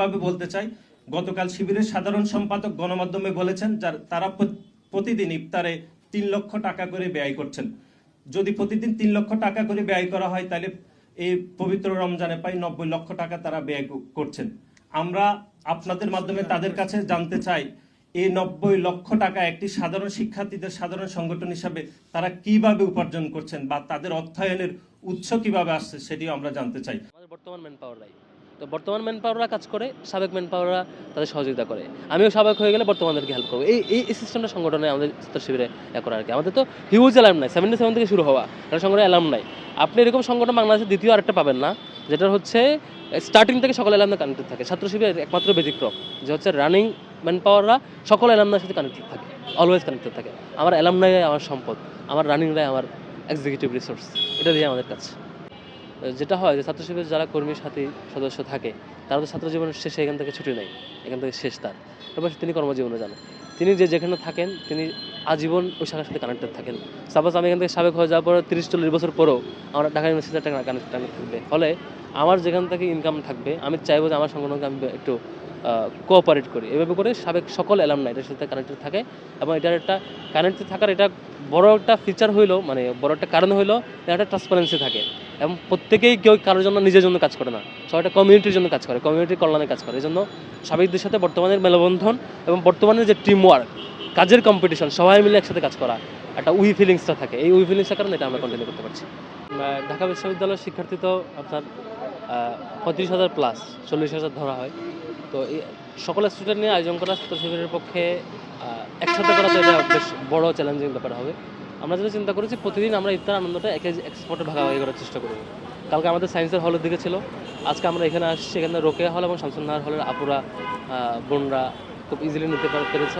ভাবে বলতে চাই, গতকাল শিবিরের সাধারণ সম্পাদক গণমাধ্যমে বলেছেন, যার, তারা প্রতিদিন ইফতারে তিন লক্ষ টাকা করে ব্যয় করছেন। যদি প্রতিদিন তিন লক্ষ টাকা করে ব্যয় করা হয়, তাহলে এই পবিত্র রমজানে প্রায় নব্বই লক্ষ টাকা তারা ব্যয় করছেন। আমরা আপনাদের মাধ্যমে তাদের কাছে জানতে চাই এই নব্বই লক্ষ টাকা একটি সাধারণ শিক্ষার্থীদের সাধারণ সংগঠন হিসাবে তারা কীভাবে উপার্জন করছেন বা তাদের অর্থায়নের উৎস কীভাবে আসছে, সেটিও আমরা জানতে চাই। বর্তমান ম্যান পাওয়াররাই তো বর্তমান ম্যান পাওয়াররা কাজ করে, সাবেক ম্যান পাওয়াররা তাদের সহযোগিতা করে। আমিও সাবেক হয়ে গেলে বর্তমানদেরকে হেল্প করব। এই এই সিস্টেমটা সংগঠনে আমাদের ছাত্র শিবিরে এ করা আর কি। আমাদের তো হিউজ অ্যালার্ম নাই। সেভেন্টি সেভেন থেকে শুরু হওয়া। এটা সংগঠনে অ্যালাম নাই। আপনি এরকম সংগঠন বাংলাদেশে দ্বিতীয় আরেকটা পাবেন না যেটা হচ্ছে স্টার্টিং থেকে সকল অ্যালামনা কানেক্টেড থাকে। ছাত্র শিবিরের একমাত্র ব্যতিক্রম, যে হচ্ছে রানিং ম্যান পাওয়াররা সকল অ্যালামনার সাথে কানেক্টেড থাকে। অলওয়েজ কানেক্টেড থাকে। আমার অ্যালার্ম অ্যালামনাই আমার সম্পদ। আমার রানিং রানিংরাই আমার এক্সিকিউটিভ রিসোর্স এটা দিয়ে আমাদের কাছে যেটা হয় যে ছাত্র শিবিরের যারা কর্মী সাথী সদস্য থাকে, তারা তো ছাত্র জীবনের শেষে এখান থেকে ছুটি নেই এখান থেকে শেষ তার। এবার তিনি কর্মজীবনে যান। তিনি যে যেখানে থাকেন, তিনি আজীবন ওই শাখার সাথে কানেক্টেড থাকেন। সাপোজ আমি এখান থেকে সাবেক হয়ে যাওয়ার পর তিরিশ চল্লিশ বছর পরেও আমার ঢাকা ইউনিভার্সিটিতে একটা কানেক্ট থাকবে। ফলে আমার যেখান থেকে ইনকাম থাকবে, আমি চাইব যে আমার সংগঠনকে আমি একটু কোঅপারেট করি। এভাবে করে সাবেক সকল এলাম না এটার সাথে কানেক্টেড থাকে এবং এটার একটা কানেক্টেড থাকার এটা বড় একটা ফিচার হইল মানে বড় একটা কারণ হইল এটা একটা ট্রান্সপারেন্সি থাকে। এবং প্রত্যেকেই কেউ কারোর জন্য নিজের জন্য কাজ করে না। সবাই একটা কমিউনিটির জন্য কাজ করে কমিউনিটির কল্যাণে কাজ করে। এই জন্য সাবেকদের সাথে বর্তমানের মেলবন্ধন এবং বর্তমানের যে টিম ওয়ার্ক কাজের কম্পিটিশন সবাই মিলে একসাথে কাজ করা, একটা উই ফিলিংসটা থাকে। এই উই ফিলিংসটার কারণে এটা আমরা কন্টিনিউ করতে পারছি। ঢাকা বিশ্ববিদ্যালয়ের শিক্ষার্থী তো আপনার পঁয়ত্রিশ হাজার প্লাস চল্লিশ হাজার ধরা হয়। তো এই সকল স্টুডেন্ট নিয়ে আয়োজন করা ছাত্র শিবিরের পক্ষে একসাথে করা তো এটা বেশ বড় চ্যালেঞ্জিং ব্যাপার হবে। আমরা যেটা চিন্তা করেছি, প্রতিদিন আমরা ইফতার আনন্দটা এক এক্সপোর্টে ভাগাভাগি করার চেষ্টা করব। কালকে আমাদের সায়েন্সের হলের দিকে ছিল। আজকে আমরা এখানে আসছি এখানে রোকেয়া হল এবং শামসুন্নাহার হলের আপুরা বোনরা খুব ইজিলি নিতে পার- পেরেছে।